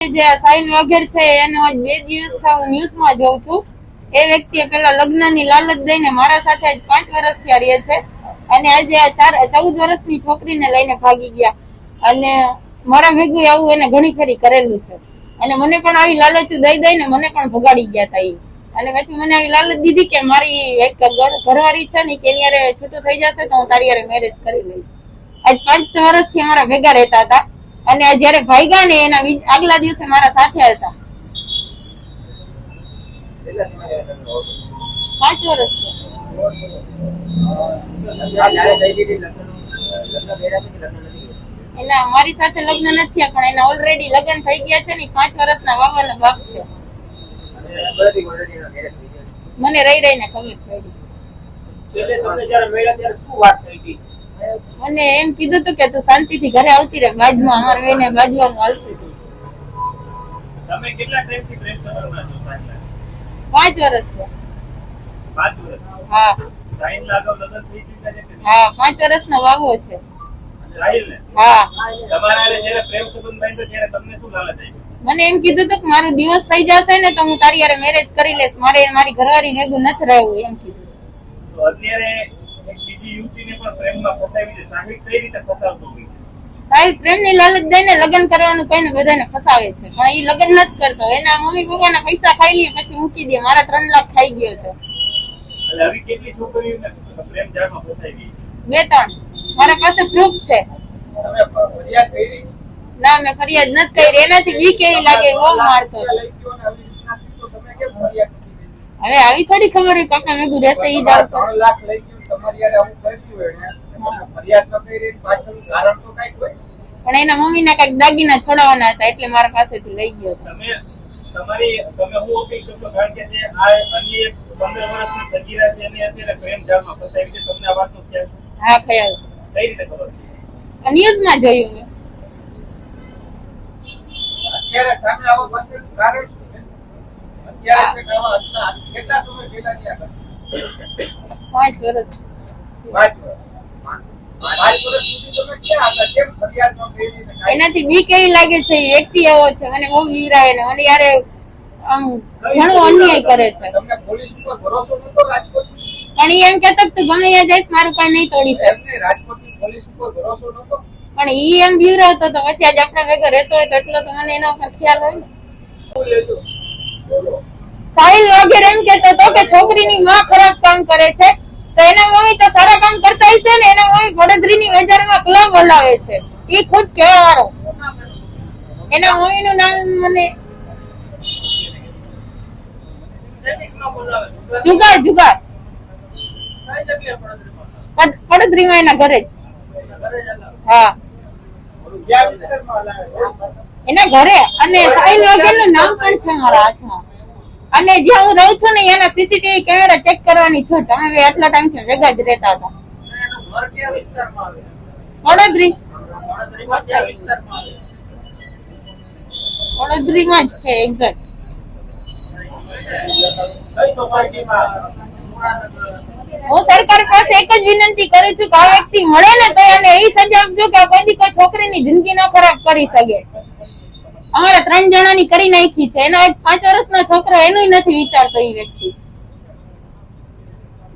જે સાઈન વગેરે છે, એનો આજ બે દિવસ હું ન્યૂઝમાં જોઉં છું. એ વ્યક્તિએ પેલા લગ્નની લાલચ દઈને મારા સાથે આજ પાંચ વર્ષથી રહે છે. અને આજે આ ચાર, ચૌદ વર્ષની છોકરીને લઈને ભાગી ગયા. અને મારા ભેગું આવું એને ઘણી ફેરી કરેલું છે. અને મને પણ આવી લાલચ દઈ દઈને મને પણ ભગાડી ગયા હતા એ અને પછી મને આવી લાલચ દીધી કે મારી એક ઘર- ઘરવાળી છે ને, કે એની છૂટું થઈ જશે તો હું તારી મેરેજ કરી લઈશ. આજ પાંચ વર્ષથી અમારા ભેગા રહેતા હતા અને આ જયારે ભાગ્યા ને એના આગલા દિવસે મારા સાથે હતા. પાંચ વર્ષ. એના મારી સાથે લગ્ન નથી પણ એના ઓલરેડી લગ્ન થઈ ગયા છે ને પાંચ વર્ષના વાવાનો બાપ છે. મને રહી રહીને ખબર પડી. છેલ્લે તમને જ્યારે મળ્યા ત્યારે શું વાત થઈ હતી? મને એમ કીધું તું કે તું શાંતિથી ઘરે આવતી રહે બાજુમાં અમારે એને બાજુમાં હાલતું તું તમે કેટલા ટાઈમથી પ્રેમ સંબંધમાં છો પાંચ વર્ષ. પાંચ વર્ષ હા. સાઈન અગાઉ લગન થઈ ચૂક્યા છે કે હા પાંચ વર્ષનો વાવો છે? હા. તમારા જ્યારે પ્રેમ સંબંધ બાંધ્યો ત્યારે તમને શું લાલચ આવી મને એમ કીધું તો કે મારું દિવસ થઈ જશે ને તો હું તારી હારે મેરેજ કરી લઈશ. મારે મારી ઘરવાળી ભેગું નથી રહેવું એમ કીધું. તો અત્યારે બીજી યુવતીને પણ પ્રેમમાં ફસાવી છે. સાહિલ કઈ રીતે ફસાવતો હોય સાહેબ પ્રેમની લાલચ દઈને લગ્ન કરવાનું કહીને બધાને ફસાવે છે. પણ એ લગ્ન નથી કરતો. એના મમ્મી પપ્પાના પૈસા ખાઈ લે પછી મૂકી દે. મારા ત્રણ લાખ ખાઈ ગયો છે. એટલે આવી કેટલી છોકરીઓને પ્રેમ જાળમાં ફસાવી બે ત્રણ. મારા પાસે પ્રૂફ છે. તમે ફરિયાદ કરી? ના મેં ફરિયાદ નથી કરી. એનાથી બીક એવી લાગે બહુ મારતો ને? હવે આવી થોડી ખબર હોય કાકા મેં રહેશે ઈ દાવ આવતો. ત્રણ લાખ લઈ ગયું આવું કર્યું હોય ને ન કંઈક હોય. પણ એના મમ્મીના કંઈક દાગીના છોડાવવાના હતા એટલે મારા પાસેથી લઈ ગયો તમારી તમે હું અપીલ કરશો કારણ કે જે આ અન્ય એક પંદર વર્ષની સગીરા છે એને અત્યારે પ્રેમ જાળમાં ફસાવી છે તમને આ વાતનો ખ્યાલ હા ખયાલ કઈ રીતે ખબર ન્યૂઝમાં જોયું મેં. અત્યારે સામે આવો પાછળનું કારણ શું છે? અત્યારે છે કે આવા હતા કેટલા સમય પહેલાની આ પાંચ વર્ષ. એનાથી બીક એવી લાગે છે એ વ્યક્તિ એવો છે મને બહુ વીરાવે ને મને યારે આમ ઘણો અન્યાય કરે છે. પણ એમ કેતો તું ગમે ત્યાં જઈશ મારું કઈ નહીં તોડી શકે. પણ ઈ એમ બીવરાવતો તો પછી આજ આપણા વગર રહેતો હોય તો એટલો તો મને એના ઉપર ખ્યાલ હોય ને. સાહિલ વગેરે એમ કેતો તો કે છોકરીની માં ખરાબ કામ કરે છે. તો એના મમ્મી તો સારા કામ કરતા હશે ને, એના મમ્મી વડોદરીની બજારમાં ક્લબ બોલાવે છે. ઈ ખુદ કહેવા એના મમ્મી નું નામ મને જુગાર જુગાર. પડદરીમાં એના ઘરે હા? એના ઘરે. અને સાઈલ વગેરે નું નામ પણ છે મારા હાથમાં. અને જ્યાં હું રહું છું ને એના સીસીટીવી કેમેરા ચેક કરવાની છું તમે બે ટાઈમથી જગા જ રહેતા હતા? વડોદરી આવે? વડોદરીમાં જ છે એક્ઝેક્ટ હું સરકાર પાસે એક જ વિનંતી કરું છું કે આ મળે ને તો એને એ સજા કે કોઈ છોકરીની જિંદગી ન ખરાબ કરી શકે અમારા ત્રણ જણાની કરી નાખી છે. એનો એક પાંચ વર્ષનો છોકરો એનું નથી વિચારતો એ વ્યક્તિ.